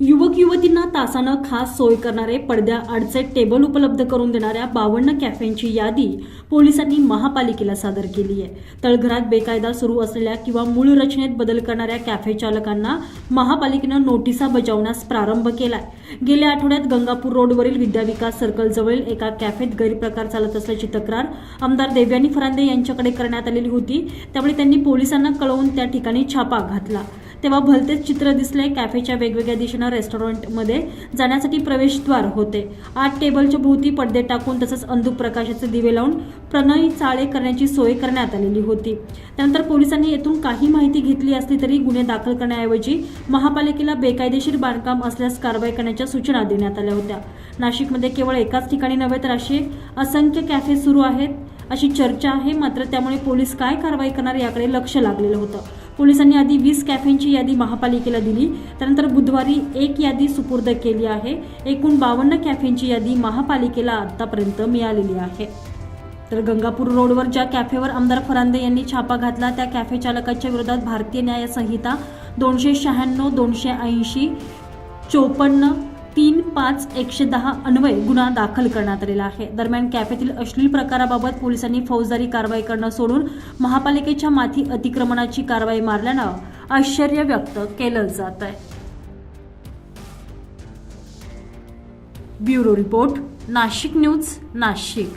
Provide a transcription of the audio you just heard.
युवक युवतींना तासानं खास सोय करणारे पडद्या आडचे टेबल उपलब्ध करून देणाऱ्या बावन्न कॅफेंची यादी पोलिसांनी महापालिकेला सादर केली आहे. तळघरात बेकायदा सुरू असलेल्या किंवा मूळ रचनेत बदल करणाऱ्या कॅफे चालकांना महापालिकेनं नोटिसा बजावण्यास प्रारंभ केलाय. गेल्या आठवड्यात गंगापूर रोडवरील विद्याविकास सर्कलजवळील एका कॅफेत गैरप्रकार चालत असल्याची तक्रार आमदार देवयानी फरांदे यांच्याकडे करण्यात आलेली होती. त्यामुळे त्यांनी पोलिसांना कळवून त्या ठिकाणी छापा घातला. तेव्हा भलतेच चित्र दिसले कॅफेच्या वेगवेगळ्या दिशेनं रेस्टॉरंटमध्ये जाण्यासाठी प्रवेशद्वार होते. आठ टेबलच्या भोवती पडदे टाकून तसंच अंधुक प्रकाशाचे दिवे लावून प्रणयी चाळे करण्याची सोय करण्यात आलेली होती. त्यानंतर पोलिसांनी येथून काही माहिती घेतली असली तरी गुन्हे दाखल करण्याऐवजी महापालिकेला बेकायदेशीर बांधकाम असल्यास कारवाई करण्याच्या सूचना देण्यात आल्या होत्या. नाशिकमध्ये केवळ एकाच ठिकाणी नव्हे तर असे असंख्य कॅफे सुरू आहेत. अशी चर्चा आहे मात्र त्यामुळे पोलीस काय कारवाई करणार याकडे लक्ष लागलेलं होतं. पोलिसांनी आधी वीस कॅफेंची यादी महापालिकेला दिली. त्यानंतर बुधवारी एक यादी सुपूर्द केली आहे. एकूण बावन्न कॅफेंची यादी महापालिकेला आतापर्यंत मिळालेली आहे. तर गंगापूर रोडवर ज्या कॅफेवर आमदार फरांदे यांनी छापा घातला त्या कॅफे चालकाच्या विरोधात भारतीय न्याय संहिता दोनशे शहाण्णव दोनशे ऐंशी चोपन्न तीन पाच एकशे दहा अन्वय गुन्हा दाखल करण्यात आलेला आहे. दरम्यान कॅफेतील अश्लील प्रकाराबाबत पोलिसांनी फौजदारी कारवाई करणं सोडून महापालिकेच्या माथी अतिक्रमणाची कारवाई मारल्यानं आश्चर्य व्यक्त केलं जात आहे. Bureau report Nashik news Nashik.